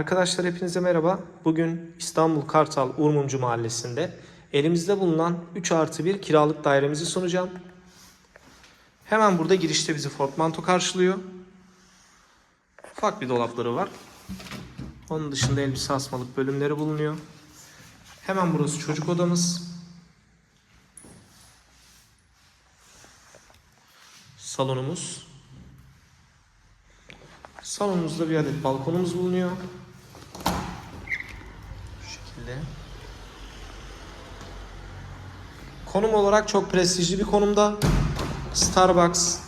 Arkadaşlar hepinize merhaba. Bugün İstanbul Kartal Urmumcu Mahallesi'nde elimizde bulunan 3 artı 1 kiralık dairemizi sunacağım. Hemen burada girişte bizi Fortmanto karşılıyor. Ufak bir dolapları var. Onun dışında elbise asmalık bölümleri bulunuyor. Hemen burası çocuk odamız. Salonumuz. Salonumuzda bir adet balkonumuz bulunuyor. Şekilde. Konum olarak çok prestijli bir konumda. Starbucks,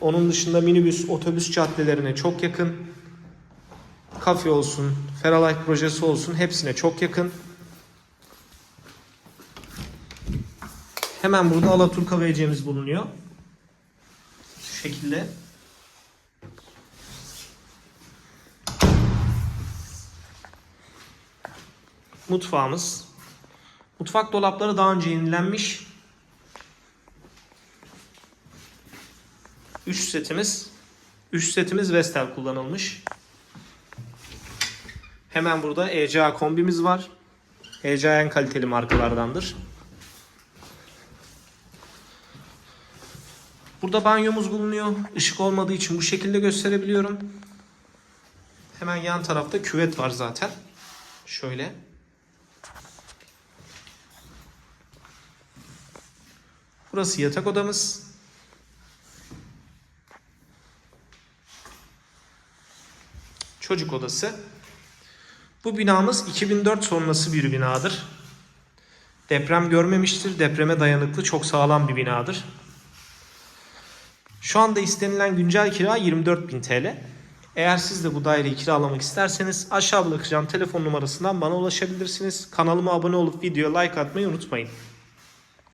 onun dışında minibüs, otobüs caddelerine çok yakın. Kafe olsun, Feralike projesi olsun hepsine çok yakın. Hemen burada Alaturka WC'miz bulunuyor. Şu şekilde. Mutfağımız. Mutfak dolapları daha önce yenilenmiş. Üç setimiz. Üç setimiz Vestel kullanılmış. Hemen burada ECA kombimiz var. ECA en kaliteli markalardandır. Burada banyomuz bulunuyor. Işık olmadığı için bu şekilde gösterebiliyorum. Hemen yan tarafta küvet var zaten. Şöyle. Burası yatak odamız. Çocuk odası. Bu binamız 2004 sonrası bir binadır. Deprem görmemiştir. Depreme dayanıklı, çok sağlam bir binadır. Şu anda istenilen güncel kira 24.000 TL. Eğer siz de bu daireyi kiralamak isterseniz aşağı bırakacağım telefon numarasından bana ulaşabilirsiniz. Kanalıma abone olup videoya like atmayı unutmayın.